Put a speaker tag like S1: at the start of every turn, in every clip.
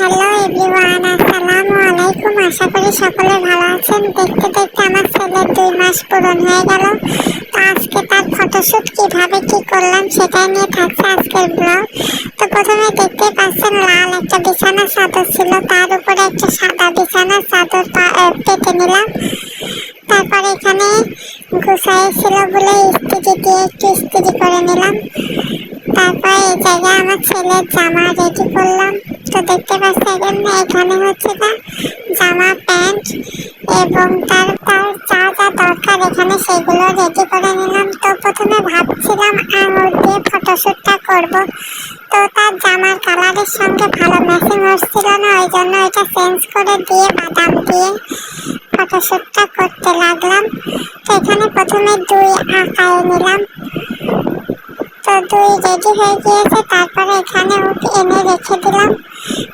S1: Hello everyone আসসালামু আলাইকুম আশা করি সকলে ভালো আছেন। দেখতে দেখতে আমার ছেলের দুই মাস পূরণ হয়ে গেল। তো আজকে তার ফটোশুট কীভাবে কি করলাম সেটাই নিয়ে থাকছে আজকের ব্লগ তো প্রথমে দেখতে পাচ্ছেন লাল একটা বিছানা চাদর ছিল। তার উপরে একটা সাদা বিছানার চাদর পেতে নিলাম। তারপর এখানে গুছাই ছিল বলে ইস্ত্রি দিয়ে একটু ইস্ত্রি করে নিলাম। তারপর এই জায়গায় আমার ছেলের জামা রেডি করলাম। তো দেখতে পাচ্ছেন এখানে হচ্ছে না জামা, প্যান্ট এবং তার তার যা যা দরকার এখানে সেগুলো রেডি করে নিলাম। তো প্রথমে ভাবছিলাম আঙুর দিয়ে ফটোশ্যুটটা করব। তো তার জামার কালারের সঙ্গে ভালো ম্যাচিং হচ্ছিল না, ওই জন্য এটা চেঞ্জ করে দিয়ে বাদাম দিয়ে ফটোশ্যুটটা করতে লাগলাম। তো এখানে প্রথমে দুই আঁকায় নিলাম। তো দুই রেডি হয়ে গিয়েছে, তারপরে এখানে ওকে এনে রেখে দিলাম।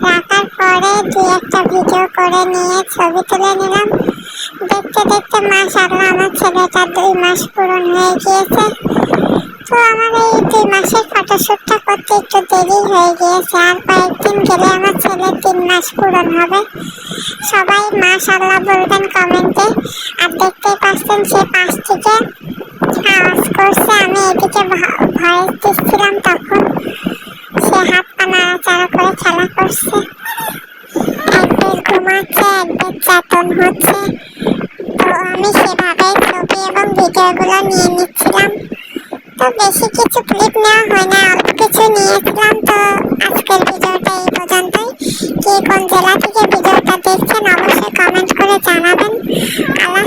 S1: রাখার পরে দুই একটা ভিডিও করে নিয়ে ছবি তুলে নিলাম। দেখতে দেখতে মাশাআল্লাহ আমার ছেলেটা দুই মাস পূরণ হয়ে গিয়েছে। তো আমার এই দুই মাসের ফটোশ্যুটটা করতে একটু দেরি হয়ে গিয়েছে। আর কয়েকদিন গেলে আমার ছেলের তিন মাস পূরণ হবে। সবাই মাশাআল্লাহ বলবেন কমেন্টে। আর দেখতেই পাচ্ছেন সে পাশ থেকে আওয়াজ করছে। আমি এদিকে ভয়েস দিচ্ছিলাম তখন। আসছে একবার ঘুমাচ্ছে একবার চাতন হচ্ছে। তো আমি সেভাবে ছবি এবং ভিডিওগুলো নিয়ে নিচ্ছিলাম। তো বেশি কিছু ক্লিপ নেওয়া হয় না, অল্প কিছু নিয়েছিলাম। তো আজকের ভিডিওটা এই পর্যন্তই। কে কোন জেলা থেকে ভিডিওটা দেখছেন, অবশ্যই কমেন্ট করে জানাবেন। আল্লাহ